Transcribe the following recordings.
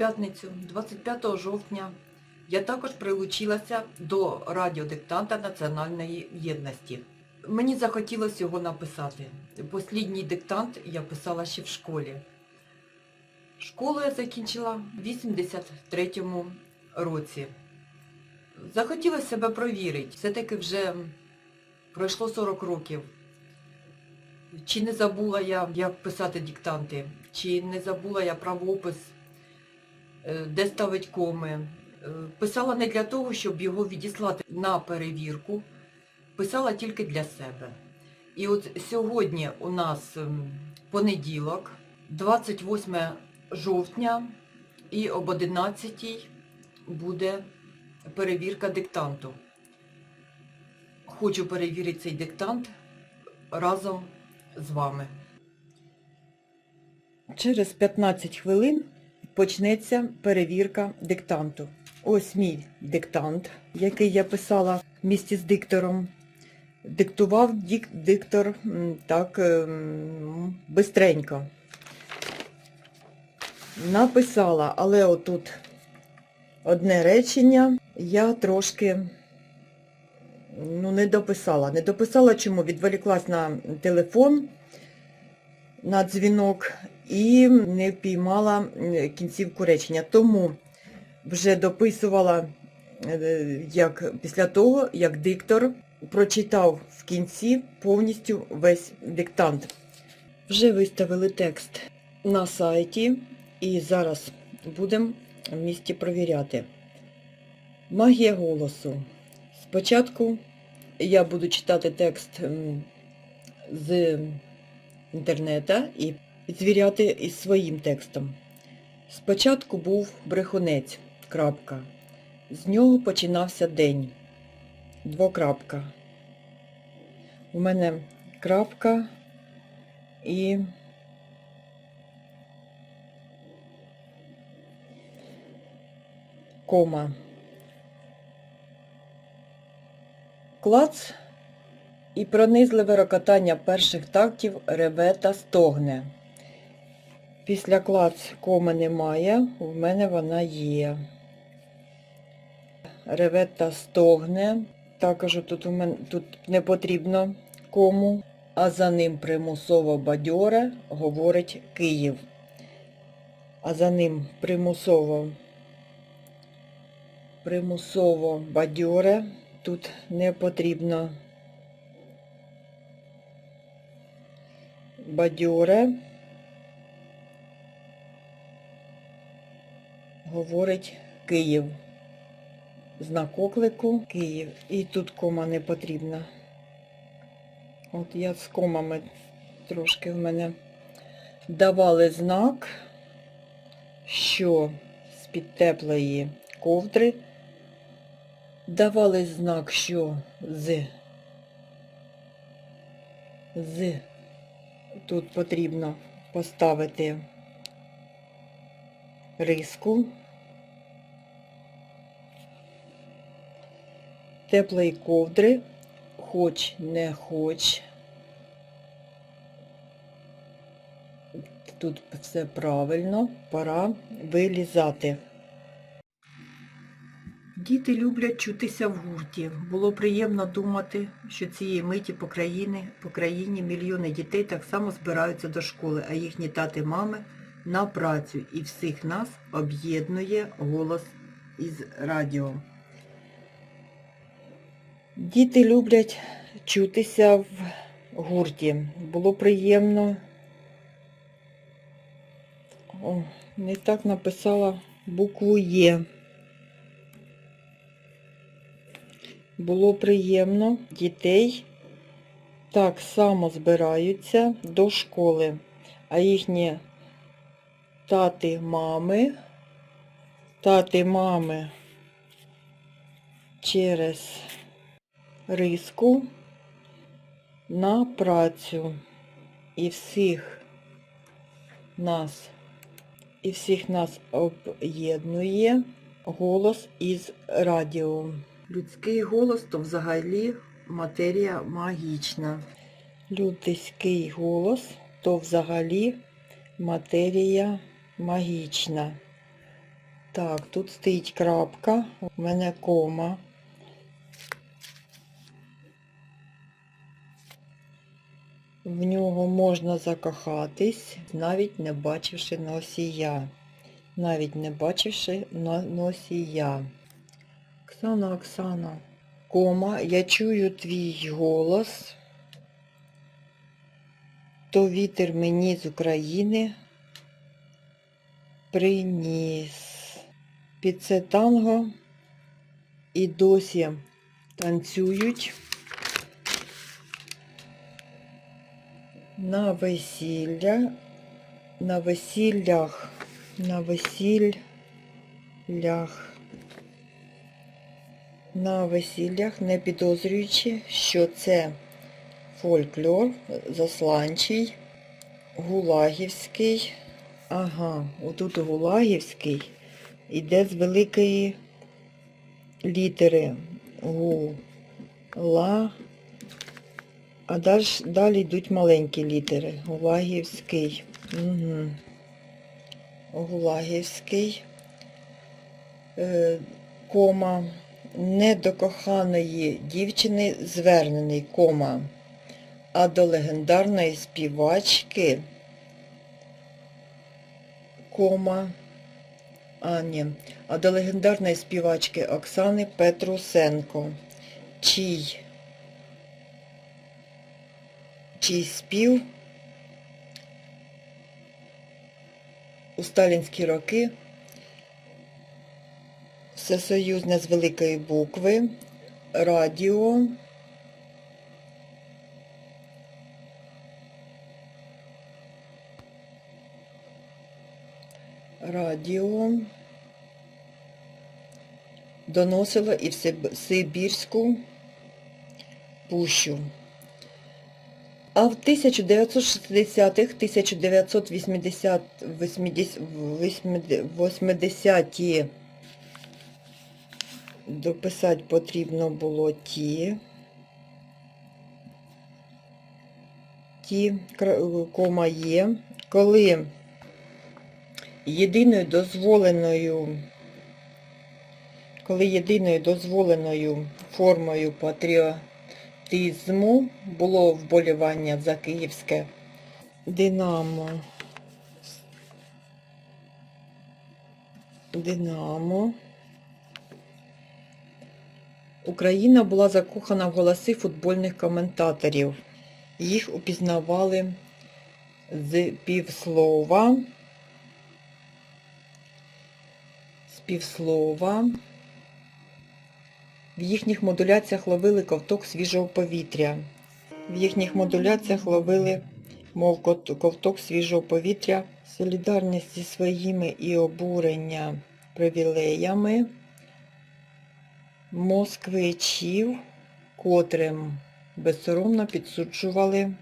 п'ятницю, 25 жовтня, я також прилучилася до радіодиктанта Національної єдності. Мені захотілося його написати. Послідній диктант я писала ще в школі. Школу я закінчила в 83-му році. Захотілося себе провірити. Все-таки вже пройшло 40 років. Чи не забула я, як писати диктанти, чи не забула я правопис, де ставить коми. Е, Писала не для того, щоб його відіслати на перевірку, писала тільки для себе. І от сьогодні у нас ем, понеділок, 28 жовтня, і об 11 буде перевірка диктанту. Хочу перевірити цей диктант разом з вами. Через 15 хвилин почнеться перевірка диктанту. Ось мій диктант, який я писала в місті з диктором. Диктував дік, диктор так ем, бистренько. Написала, але отут одне речення я трошки ну, не дописала. Не дописала чому? Відволіклась на телефон, на дзвінок і не впіймала кінцівку речення. Тому вже дописувала е, як, після того, як диктор прочитав в кінці повністю весь диктант. Вже виставили текст на сайті і зараз будемо в місті провіряти. Магія голосу. Спочатку я буду читати текст з інтернета і звіряти із своїм текстом. Спочатку був брехунець, крапка. З нього починався день. Двокрапка. У мене крапка і кома. Клац і пронизливе рокотання перших тактів реве та стогне. Після клац коми немає, у мене вона є. Реве та стогне. Також тут у мене тут не потрібно кому, а за ним примусово бадьоре говорить Київ. А за ним примусово примусово бадьоре. Тут не потрібно бадьоре. Говорить Київ. Знак оклику Київ. І тут кома не потрібна. От я з комами трошки в мене давали знак, що з-під теплої ковдри давали знак, що з, з тут потрібно поставити риску теплої ковдри, хоч не хоч. Тут все правильно, пора вилізати. Діти люблять чутися в гурті. Було приємно думати, що цієї миті по країні, по країні мільйони дітей так само збираються до школи, а їхні тати мами на працю. І всіх нас об'єднує голос із радіо. Діти люблять чутися в гурті. Було приємно. О, не так написала букву Є. Було приємно. Дітей так само збираються до школи, а їхні тати, мами, тати, мами через риску на працю. І всіх нас, і всіх нас об'єднує голос із радіо. Людський голос то взагалі матерія магічна. Людський голос то взагалі матерія магічна. Так, тут стоїть крапка, у мене кома. В нього можна закохатись, навіть не бачивши носія. Навіть не бачивши носія. Оксана, Оксана, кома, я чую твій голос. То вітер мені з України приніс. Під це танго і досі танцюють на весілля, на весіллях, на весіллях, на весіллях, не підозрюючи, що це фольклор засланчий, гулагівський. Ага, отут гулагівський іде з великої літери гу, ла, а далі, далі йдуть маленькі літери. Гулагівський. Угу. Гулагівський. Е, кома. Коханої дівчини звернений кома, а до легендарної співачки кома. А, ні. А до легендарної співачки Оксани Петрусенко, чий, чий спів у сталінські роки всесоюзне з великої букви, радіо, радіо доносило і в Сибірську пущу. А в 1960-х, 1980-ті дописати потрібно було ті, ті кома є, коли єдиною дозволеною коли єдиною дозволеною формою патріотизму було вболівання за київське Динамо. Динамо. Україна була закохана в голоси футбольних коментаторів. Їх упізнавали з півслова. З півслова. В їхніх модуляціях ловили ковток свіжого повітря. В їхніх модуляціях ловили, мов ковток свіжого повітря, солідарність зі своїми і обурення привілеями москвичів, котрим безсоромно підсуджували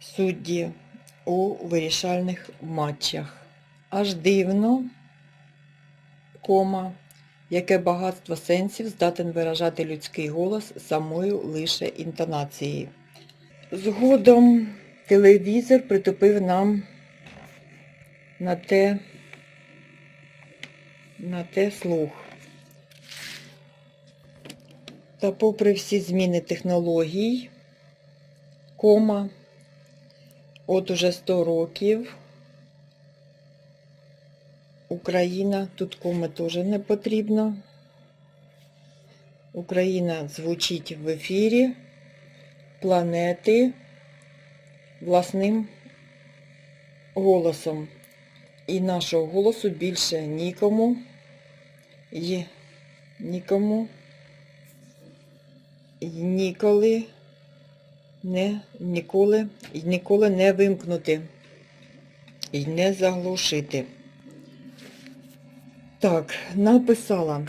судді у вирішальних матчах. Аж дивно, кома, яке багатство сенсів здатен виражати людський голос самою лише інтонацією. Згодом телевізор притупив нам на те, на те слух. Та попри всі зміни технологій, кома, от уже 100 років, Україна, тут коми теж не потрібно. Україна звучить в ефірі планети власним голосом. І нашого голосу більше нікому і нікому і ніколи не ніколи і ніколи не вимкнути і не заглушити. Так, написала.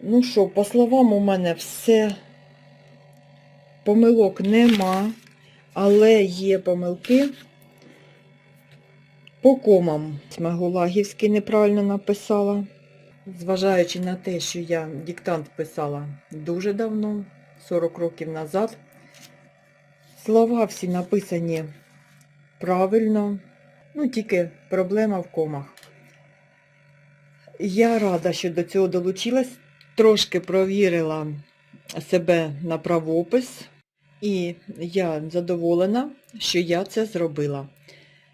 Ну що, по словам у мене все помилок нема, але є помилки по комам. Магулагівський неправильно написала. Зважаючи на те, що я диктант писала дуже давно, 40 років назад, слова всі написані правильно, ну тільки проблема в комах. Я рада, що до цього долучилась, трошки провірила себе на правопис, і я задоволена, що я це зробила.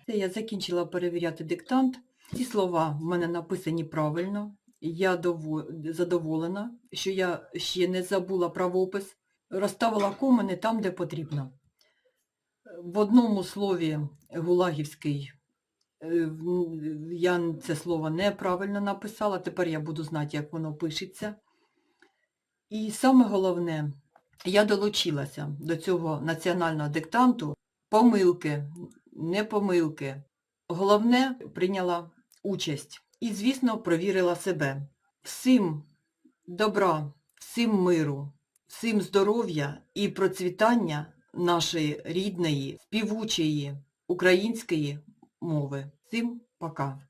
Я закінчила перевіряти диктант. Ці слова в мене написані правильно. Я задоволена, що я ще не забула правопис. Розставила коми не там, де потрібно. В одному слові гулагівський я це слово неправильно написала, тепер я буду знати, як воно пишеться. І саме головне, я долучилася до цього національного диктанту помилки, не помилки. Головне, прийняла участь і, звісно, провірила себе. Всім добра, всім миру, всім здоров'я і процвітання нашої рідної, співучої української мови. Всім пока!